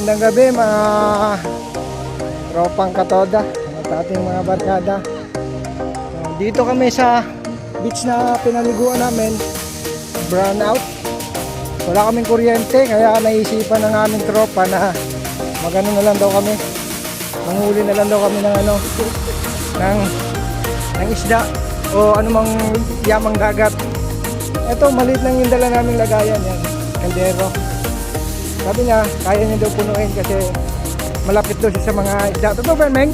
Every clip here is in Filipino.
Magandang gabi mga tropang katoda, mga ating mga barkada. Uh, Dito kami sa beach na pinaliguan namin, brown out. Wala kaming kuryente kaya naisipan ng aming tropa na magano na lang daw kami. Manghuli na lang daw kami ng ano ng ng isda o anumang yamang dagat. Ito maliit lang yung dala naming lagayan yan, kaldero. Sabi niya, kaya niya daw punuin kasi malapit daw siya sa mga isda. Totoo ba, Meng?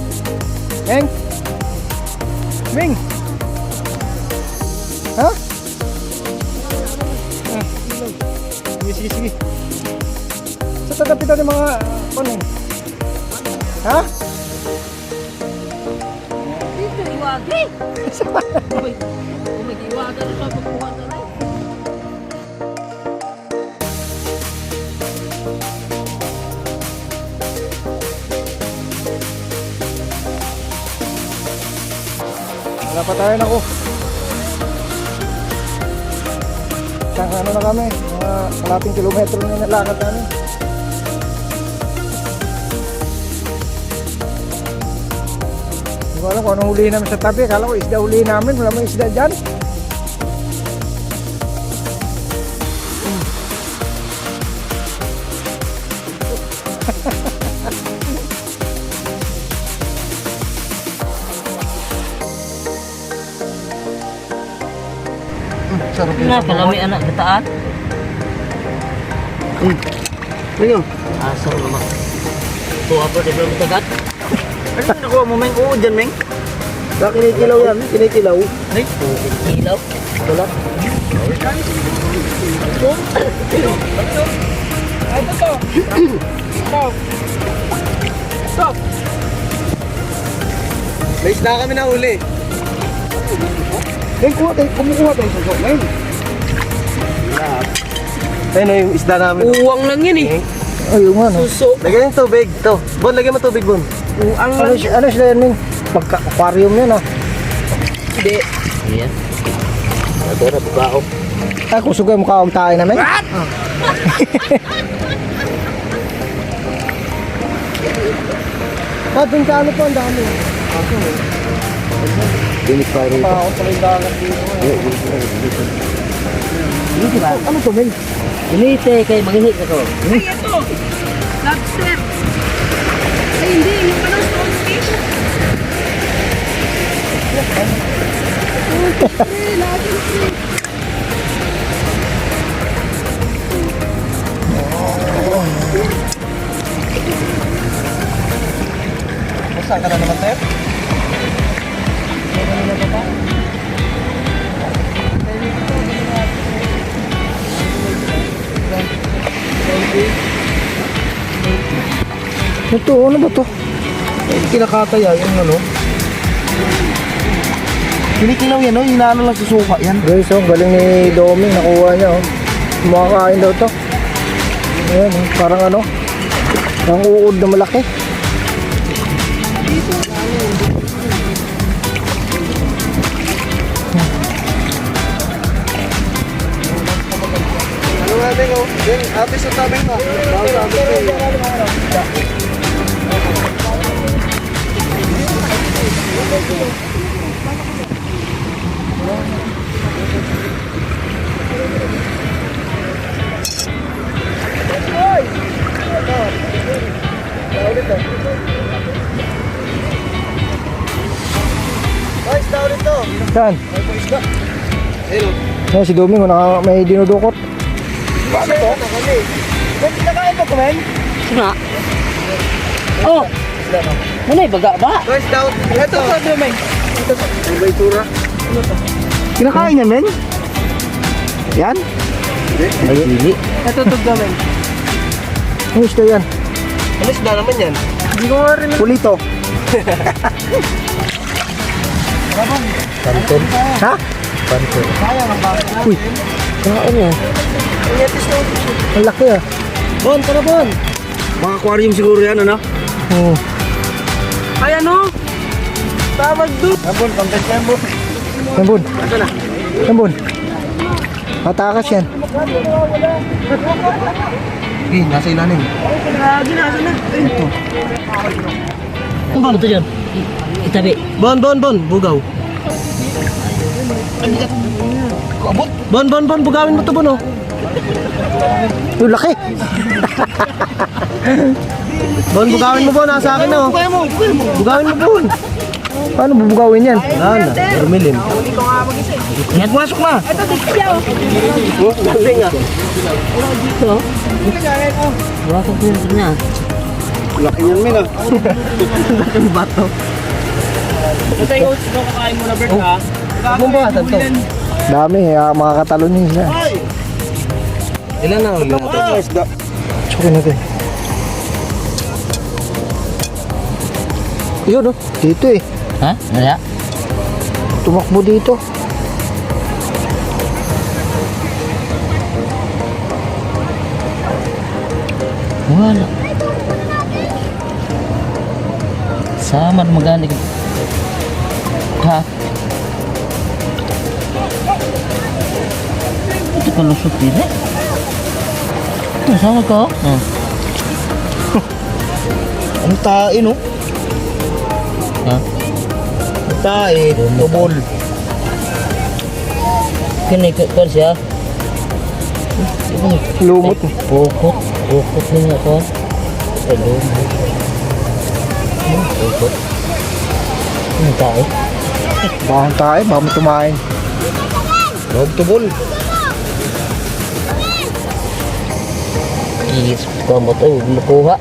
Meng? Meng? Ha? Ah, Sige, sige, sige. Sa tagapitan ng mga, ano? Ha? Dito, iwagi. Uy, umigiwaga na sa pagkuha na Wala pa tayo na ko. Isang ano na kami, mga kalating kilometro na nalakad namin. Hindi ko alam kung anong huli namin sa tabi. Akala ko isda huli namin. Wala mo isda dyan. Sarap Na, kalami anak gataan. Ngayon, Asar naman. Tuwa pa, di ba matagat? ano nakuha mo, Meng? Oo, dyan, Meng. Sa kinikilaw yan, kinikilaw. Ay, ilaw. Wala. May isda kami na uli. Meng, kuha tayo, kumukuha tayo sa sok, Meng. Ayun na yung isda namin. Uwang lang yan eh. Ayun nga, no? Suso. Lagyan yung tubig. To. Bon, lagyan mo tubig, Bon. Uwang Ano, lang. si- ano sila yan, Ming? Pagka-aquarium yan, ah. Hindi. Ayan. Ito na, bukao. Ay, yung mukha ang tayo namin. Ah, dun sa ano po, ang dami. Dinis pa rin. Ako pala yung dagat dito. Hindi ba? Ano to, Ming? Inite kay manghihit ako. Ay, ito! Lobster! Ay, hindi. Yung pala stonefish. Saan ka na naman, Tep? Ito, ano ba to? Kinakataya yung ano. Kinikilaw yan? Yung inaano lang sa suka yan. Guys, oh, galing ni Domi. Nakuha niya, oh. Makakain daw to. Ayan, oh, parang ano. Ang uod na malaki. Ano Beng, oh? Beng, abis sa tabing ka. Bawal sa abis ka. Guys, daw ulit to. Saan? Ayun, Ayan, si Domi, oh, naka, may dinudukot. Ano to? Kami. Ba't kinakain mo, kumen? Nga. Oh! Ano eh, baga ba? Guys, daw. Ito, sabi mo, Ito, Ano ba itura? Kinakain niya, men? Yan? Ay, hindi. Ito to gawin. Ang isda yan. Ano isda naman yan? Hindi ko nga rin. Pulito. Kanton. Ha? Kanton. Uy, kain niya. Ang laki ah. Bon, tara Bon. Mga aquarium siguro yan, ano? Oo. Ay, ano? Tawag doon. Bon, pangkas yan, Bon. Nambun. Nambun. Matakas yan. Okay, nasa ilalim. Ano ito dyan? Itabi. Bon, bon, bon, bugaw. Bon, bon, bon, bugawin mo to, bon, oh. Uy, laki. Bon, bugawin mo, bon, nasa akin, oh. Bugawin mo, bon. Paano bubugawin yan? Wala na, vermilin. Ingat masok na. Ito, dikya oh. Oh, galing, ah. Dito. Wala pinag niya. Laki niyan, men, ah. Laking bato. Ito yung kakain mo na Bert ha. Bumbasan to. Dami, uh, mga katalon yun sila. Ilan na ulit na to? Tsukin natin. Yun, oh. Dito eh. Ha? Naya? Tumakbo dito. Wala. Samad maganig. Ha? Ito ka lusot din eh. Ito, sama ka? Oh. Ang tae, no? Ha? Ang tae, tubol. Kini ka ka siya. Lumot pukot. Pukot din ako. Hello. Hmm, Pukot. Tayo? Bakang tayo, baka may tumain. Log tubol. Kis, ka mo to, makuha.